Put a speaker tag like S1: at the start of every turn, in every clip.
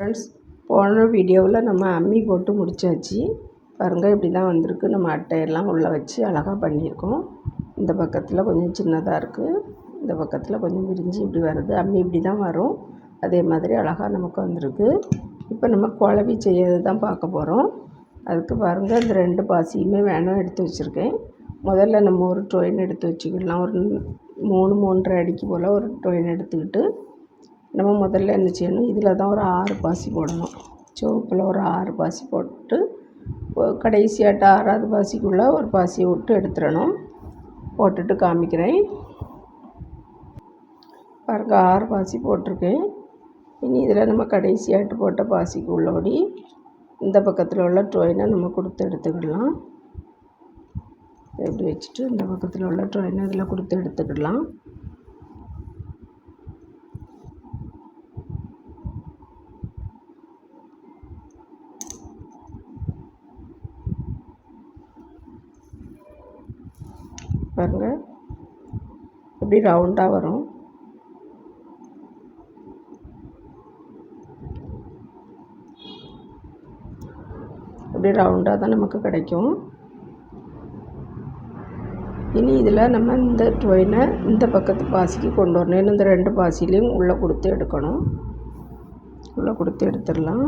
S1: Friends போன வீடியோவில் நம்ம அம்மி போட்டு முடிச்சாச்சு. பாருங்கள் இப்படி தான் வந்திருக்கு. நம்ம அட்டையெல்லாம் உள்ளே வச்சு அழகாக பண்ணியிருக்கோம். இந்த பக்கத்தில் கொஞ்சம் சின்னதாக இருக்குது இந்த பக்கத்தில் கொஞ்சம் விரிஞ்சு இப்படி வருது. அம்மி இப்படி தான் வரும். அதே மாதிரி அழகாக நமக்கு வந்திருக்கு. இப்போ நம்ம குழவி செய்யறது தான் பார்க்க போகிறோம் அதுக்கு பாருங்கள் இந்த ரெண்டு பாசியுமே வேணும் எடுத்து வச்சுருக்கேன். முதல்ல நம்ம ஒரு டொயின் எடுத்து வச்சுக்கலாம். ஒரு மூணு மூன்றரை அடிக்கு போல் ஒரு டொயின் எடுத்துக்கிட்டு நம்ம முதல்ல என்ன செய்யணும்? இதில் தான் ஒரு ஆறு பாசி போடணும். சிவப்பில் ஒரு ஆறு பாசி போட்டு கடைசியாட்ட ஆறாவது பாசிக்குள்ளே ஒரு பாசியை விட்டு எடுத்துடணும். போட்டுட்டு காமிக்கிறேன். பாருங்க ஆறு பாசி போட்டிருக்கேன். இனி இதில் நம்ம கடைசியாட்டு போட்ட பாசிக்கு உள்ளோடி இந்த பக்கத்தில் உள்ள ட்ரோயினை நம்ம கொடுத்து எடுத்துக்கிடலாம் எப்படி வச்சுட்டு இந்த பக்கத்தில் உள்ள ட்ரோயினை இதில் கொடுத்து எடுத்துக்கிடலாம் பாருங்கள் அப்படி ரவுண்டாக வரும். அப்படி ரவுண்டாக தான் நமக்கு கிடைக்கும். இனி இதில் நம்ம இந்த டொயினை இந்த பக்கத்து பாசிக்கு கொண்டு வரணும். ஏன்னா இந்த ரெண்டு பாசிலையும் உள்ளே கொடுத்து எடுக்கணும். உள்ளே கொடுத்து எடுத்துடலாம்.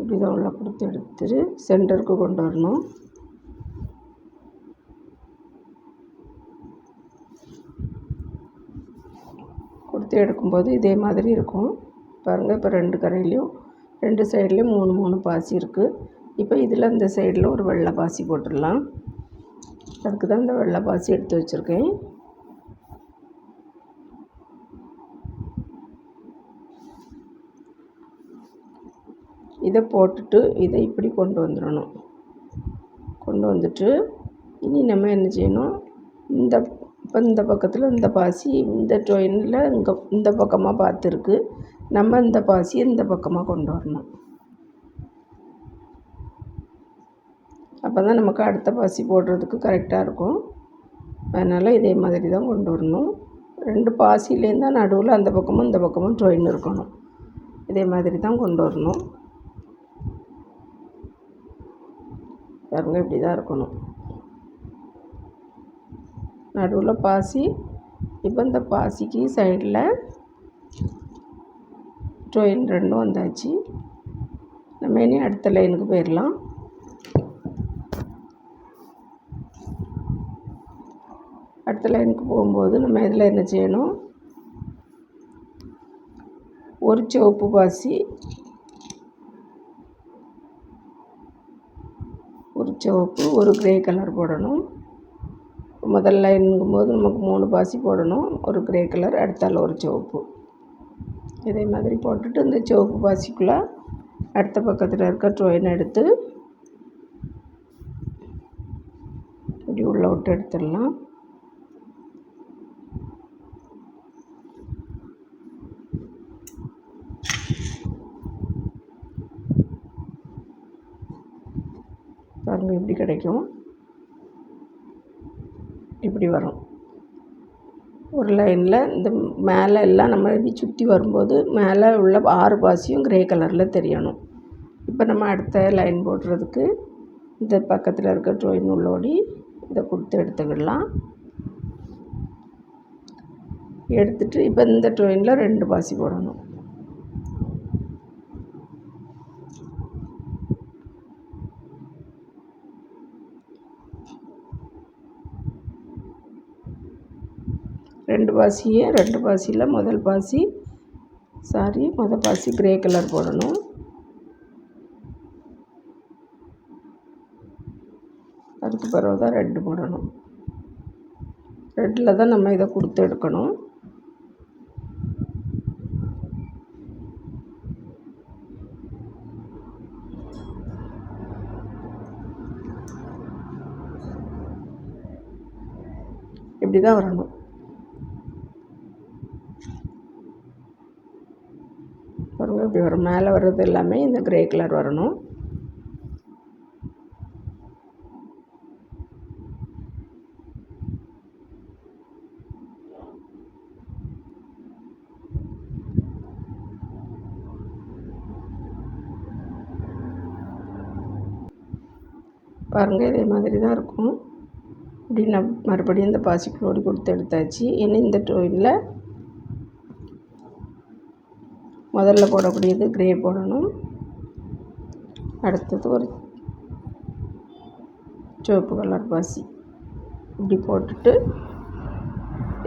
S1: இப்படி தான் உள்ளே கொடுத்து எடுத்துட்டு சென்டருக்கு கொண்டு வரணும். கொடுத்து எடுக்கும்போது இதே மாதிரி இருக்கும். பாருங்கள் இப்போ ரெண்டு கரையிலையும் ரெண்டு சைட்லேயும் மூணு மூணு பாசி இருக்குது இப்போ இதில் இந்த சைடில் ஒரு வெள்ளை பாசி போட்டுடலாம். அதுக்கு தான் இந்த வெள்ளை பாசி எடுத்து வச்சுருக்கேன். இதை போட்டுட்டு இதை இப்படி கொண்டு வந்துடணும். கொண்டு வந்துட்டு இனி நம்ம என்ன செய்யணும்? இந்த இப்போ இந்த பக்கத்தில் இந்த பாசி இந்த ட்ரெயினில் இங்கே இந்த பக்கமாக பார்த்துருக்கு நம்ம இந்த பாசியை இந்த பக்கமாக கொண்டு வரணும். அப்போ தான் நமக்கு அடுத்த பாசி போடுறதுக்கு கரெக்டாக இருக்கும். அதனால் இதே மாதிரி தான் கொண்டு வரணும். ரெண்டு பாசிலேருந்து நடுவில் அந்த பக்கமும் இந்த பக்கமும் ட்ரெயின் இருக்கணும். இதே மாதிரி தான் கொண்டு வரணும். பாருங்கள் இப்படி தான் இருக்கணும். நடுவில் பாசி இப்போ இந்த பாசிக்கு சைடில் ட்ரெயின் ரெண்டும் வந்தாச்சு. நம்ம இனி அடுத்த லைனுக்கு போயிடலாம் அடுத்த லைனுக்கு போகும்போது நம்ம இதில் என்ன செய்யணும்? ஒரு சிவப்பு பாசி ஒரு சிவப்பு ஒரு க்ரே கலர் போடணும். முதல் லைனுங்கும்போது நமக்கு மூணு பாசி போடணும். ஒரு க்ரே கலர் அடுத்தால் ஒரு சிவப்பு. இதே மாதிரி போட்டுட்டு இந்த சிவப்பு பாசிக்குள்ளே அடுத்த பக்கத்தில் இருக்க ட்ரோயின் எடுத்து இப்படி உள்ளே விட்டு எடுத்துடலாம். பாருங்கள் எப்படி கிடைக்கும். இப்படி வரும். ஒரு லைனில் இந்த மேலே எல்லாம் நம்ம இப்படி சுற்றி வரும்போது மேலே உள்ள ஆறு பாசியும் க்ரே கலரில் தெரியணும். இப்போ நம்ம அடுத்த லைன் போடுறதுக்கு இந்த பக்கத்தில் இருக்க ட்ரோயின் உள்ளோடி இதை கொடுத்து எடுத்துக்கிடலாம். எடுத்துகிட்டு இப்போ இந்த ட்ரோயினில் ரெண்டு பாசி போடணும். ரெண்டு பாசியே ரெண்டு பாசியில் முதல் பாசி சாரி முதல் பாசி க்ரே கலர் போடணும். அதுக்கு பிறகு தான் ரெட்டு போடணும். ரெட்டில் தான் நம்ம இதை கொடுத்து எடுக்கணும். இப்படி தான் வரணும். பாருங்கள் இப்படி வரும் மேலே வர்றது எல்லாமே இந்த க்ரே கலர் வரணும். பாருங்கள் இதே மாதிரி தான் இருக்கும். இப்படி நான் மறுபடியும் இந்த பாசிக்குள்ளோடு கொடுத்து எடுத்தாச்சு. ஏன்னா இந்த டோயில் முதல்ல போடக்கூடியது க்ரே போடணும். அடுத்தது ஒரு சிவப்பு கலர் பாசி. இப்படி போட்டுட்டு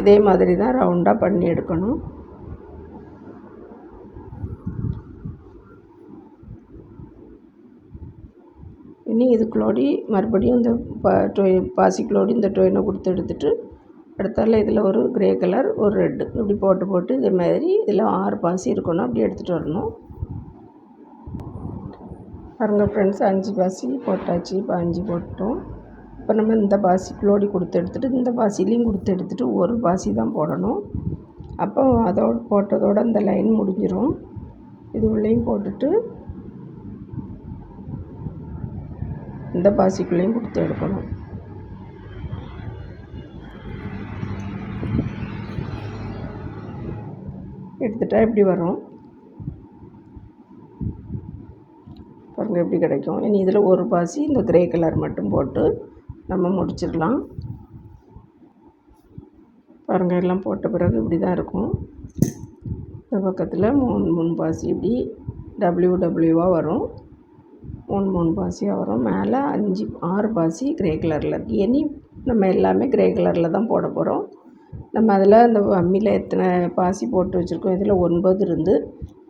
S1: இதே மாதிரி தான் ரவுண்டாக பண்ணி எடுக்கணும். இனி இதுக்குள்ளோடி மறுபடியும் இந்த பா பாசிக்குள்ளோடி இந்த டொயினை கொடுத்து எடுத்துகிட்டு அடுத்தால இதில் ஒரு க்ரே கலர் ஒரு ரெட்டு இப்படி போட்டு போட்டு இதே மாதிரி இதில் ஆறு பாசி இருக்கணும். அப்படி எடுத்துகிட்டு வரணும். பாருங்கள் ஃப்ரெண்ட்ஸ் அஞ்சு பாசி போட்டாச்சு. இப்போ அஞ்சு போட்டோம். இப்போ நம்ம இந்த பாசிக்குள்ளோடி கொடுத்து எடுத்துகிட்டு இந்த பாசிலையும் கொடுத்து எடுத்துகிட்டு ஒரு பாசி தான் போடணும். அப்போ அதோடு போட்டதோடு அந்த லைன் முடிஞ்சிடும் இது உள்ளேயும் போட்டுட்டு இந்த பாசிக்குள்ளேயும் கொடுத்து எடுக்கணும். எடுத்துட்டால் இப்படி வரும்? பாருங்கள் எப்படி கிடைக்கும். இனி இதில் ஒரு பாசி இந்த க்ரே கலர் மட்டும் போட்டு நம்ம முடிச்சிடலாம். பாருங்கள் எல்லாம் போட்ட பிறகு இப்படி தான் இருக்கும். இந்த பக்கத்தில் மூணு மூணு பாசி இப்படி டபிள்யூ டபிள்யூவாக வரும். மூணு மூணு பாசியாக வரும். மேலே அஞ்சு ஆறு பாசி க்ரே கலரில் இருக்குது இனி நம்ம எல்லாமே க்ரே கலரில் தான் போட போகிறோம் நம்ம அதில் அந்த அம்மியில் எத்தனை பாசி போட்டு வச்சுருக்கோம் இதில் ஒன்பது இருந்து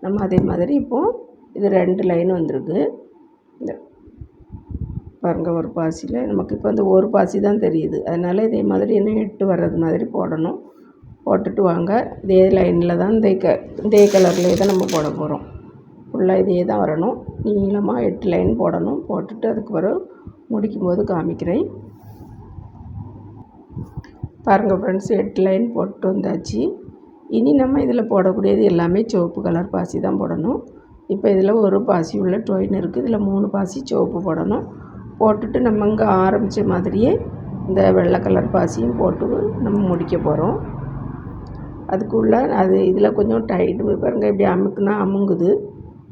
S1: நம்ம அதே மாதிரி இப்போது இது ரெண்டு லைன் வந்திருக்கு. இந்த பாருங்கள் ஒரு பாசியில் நமக்கு இப்போ அந்த ஒரு பாசி தான் தெரியுது. அதனால் இதே மாதிரி இன்னும் எட்டு வர்றது மாதிரி போடணும். போட்டுட்டு வாங்க. இதே லைனில் தான் இந்த க இதே கலர்லேயே தான் நம்ம போட போகிறோம். ஃபுல்லாக இதே தான் வரணும். நீளமாக எட்டு லைன் போடணும். போட்டுட்டு அதுக்கு பிறகு முடிக்கும் போது காமிக்கிறேன். பாருங்கள் ஃப்ரெண்ட்ஸ் எட்டு லைன் போட்டு வந்தாச்சு. இனி நம்ம இதில் போடக்கூடியது எல்லாமே சிவப்பு கலர் பாசி தான் போடணும். இப்போ இதில் ஒரு பாசி உள்ள டொயின் இருக்குது இதில் மூணு பாசி சிவப்பு போடணும். போட்டுட்டு நம்ம இங்கே ஆரம்பித்த மாதிரியே இந்த வெள்ளை கலர் பாசியும் போட்டு நம்ம முடிக்க போகிறோம் அதுக்குள்ளே அது இதில் கொஞ்சம் டைட்டு பாருங்கள் இப்படி அமுக்குனா அமுங்குது.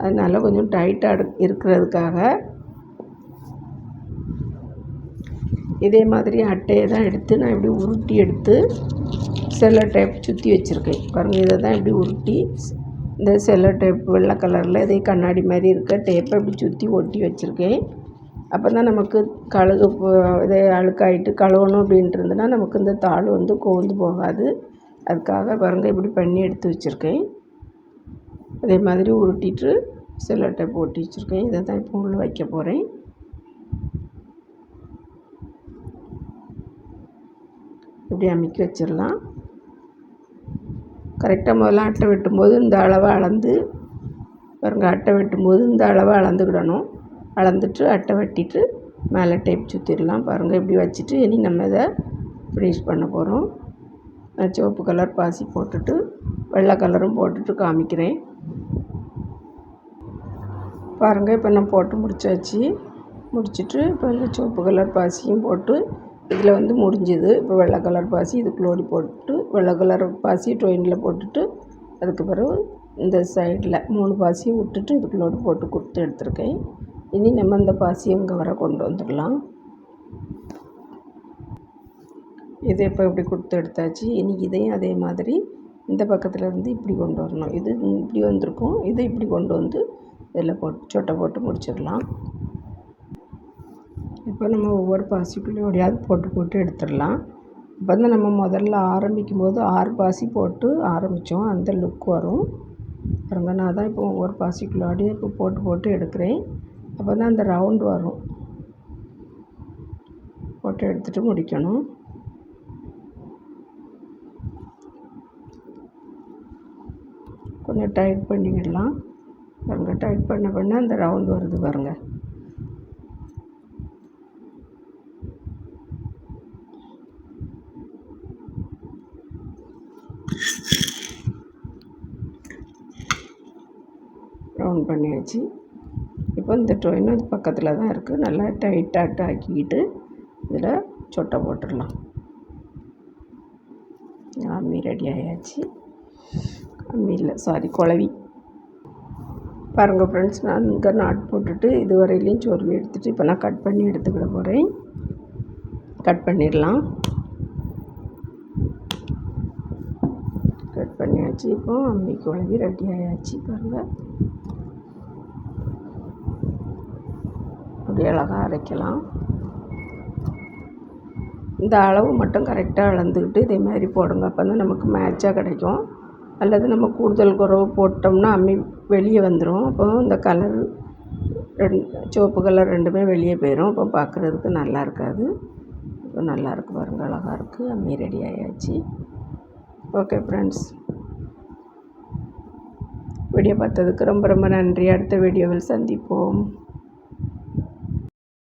S1: அதனால் கொஞ்சம் டைட்டாக இருக்கிறதுக்காக இதே மாதிரி அட்டையை தான் எடுத்து நான் இப்படி உருட்டி எடுத்து செல்லோ டேப் சுற்றி வச்சுருக்கேன். பாருங்கள் இதை தான் இப்படி உருட்டி இந்த செல்லோ டேப் வெள்ளை கலரில் இதே கண்ணாடி மாதிரி இருக்க டேப்பை இப்படி சுற்றி ஒட்டி வச்சுருக்கேன். அப்போ தான் நமக்கு கழுகு இதே அழுக்காயிட்டு கழுவணும் அப்படின்ட்டு இருந்ததுன்னா நமக்கு இந்த தாள் வந்து கோந்து போகாது. அதுக்காக பாருங்கள் இப்படி பண்ணி எடுத்து வச்சுருக்கேன். அதே மாதிரி உருட்டிட்டு செல்லோ டேப் ஒட்டி வச்சுருக்கேன். இதை தான் இப்போ உள்ளே வைக்க போகிறேன் இப்படி அமுக்கி வச்சிடலாம். கரெக்டாக முதல்ல அட்டை வெட்டும்போது இந்த அளவை அளந்து பாருங்க அட்டை வெட்டும்போது இந்த அளவை அளந்துக்கிடணும். அளந்துட்டு அட்டை வெட்டிட்டு மேலே டேப் சுற்றிடலாம் பாருங்கள் இப்படி வச்சுட்டு இனி நம்ம இதை ஃபினிஷ் பண்ண போகிறோம் நான் சிவப்பு கலர் பாசி போட்டுட்டு வெள்ளை கலரும் போட்டுட்டு காமிக்கிறேன். பாருங்கள் இப்போ நான் போட்டு முடிச்சாச்சு. முடிச்சுட்டு இப்போ இந்த சிவப்பு கலர் பாசியும் போட்டு இதில் வந்து முடிஞ்சுது. இப்போ வெள்ளை கலர் பாசி இதுக்குள்ளோடி போட்டு வெள்ளை கலர் பாசி ட்ரெயினில் போட்டுட்டு அதுக்கு பிறகு இந்த சைடில் மூணு பாசியும் விட்டுட்டு இதுக்குள்ளோடி போட்டு கொடுத்து எடுத்திருக்கேன். இனி நம்ம இந்த பாசியை இங்கே வர கொண்டு வந்துடலாம். இதை இப்போ இப்படி கொடுத்து எடுத்தாச்சு. இனி இதையும் அதே மாதிரி இந்த பக்கத்தில் இருந்து இப்படி கொண்டு வரணும். இது இப்படி வந்திருக்கும். இதை இப்படி கொண்டு வந்து இதில் போட்டு சொட்டை போட்டு முடிச்சிடலாம். இப்போ நம்ம ஒவ்வொரு பாசிக்குள்ளேயோடையாவது போட்டு போட்டு எடுத்துடலாம். இப்போ வந்து நம்ம முதல்ல ஆரம்பிக்கும் போது ஆறு பாசி போட்டு ஆரம்பித்தோம் அந்த லுக் வரும். பாருங்க நான் தான் இப்போ ஒவ்வொரு பாசிக்குள்ளோடையும் இப்போ போட்டு போட்டு எடுக்கிறேன். அப்போ தான் அந்த ரவுண்டு வரும். போட்டு எடுத்துகிட்டு முடிக்கணும். கொஞ்சம் டைட் பண்ணிக்கிடலாம் பாருங்கள் டைட் பண்ண பண்ண அந்த ரவுண்டு வருது பாருங்கள் ரவுண்ட் பண்ணியாச்சு. இப்போ இந்த டொயின் அது பக்கத்தில் தான் இருக்குது நல்லா டைட்டாக ஆக்கிக்கிட்டு இதில் சொட்டை போட்டுடலாம். அம்மி ரெடி ஆயாச்சு. அம்மி இல்லை சாரி குழவி. பாருங்கள் ஃப்ரெண்ட்ஸ் நான் இங்கே நாட் போட்டுட்டு இது வரையிலையும் சொருவி எடுத்துகிட்டு இப்போ நான் கட் பண்ணி எடுத்துக்கிட போகிறேன் கட் பண்ணிடலாம். கட் பண்ணியாச்சு. இப்போ அம்மி குழவி ரெடி ஆயாச்சு பாருங்கள் அப்படி அழகாக அரைக்கலாம். இந்த அளவு மட்டும் கரெக்டாக அளந்துக்கிட்டு இதே மாதிரி போடுங்க. அப்போ தான் நமக்கு மேட்சாக கிடைக்கும். அல்லது நம்ம கூடுதல் குறவு போட்டோம்னா அம்மி வெளியே வந்துடும் அப்போ இந்த கலர் ரெண்டு சிவப்பு கலர் ரெண்டுமே வெளியே போயிடும் அப்போ பார்க்குறதுக்கு நல்லா இருக்காது. இப்போ நல்லா இருக்கு பாருங்கள் அழகாக இருக்குது அம்மி ரெடி ஆயாச்சு. ஓகே ஃப்ரெண்ட்ஸ் வீடியோ பார்த்ததுக்கு ரொம்ப ரொம்ப நன்றி. அடுத்த வீடியோவில் சந்திப்போம்.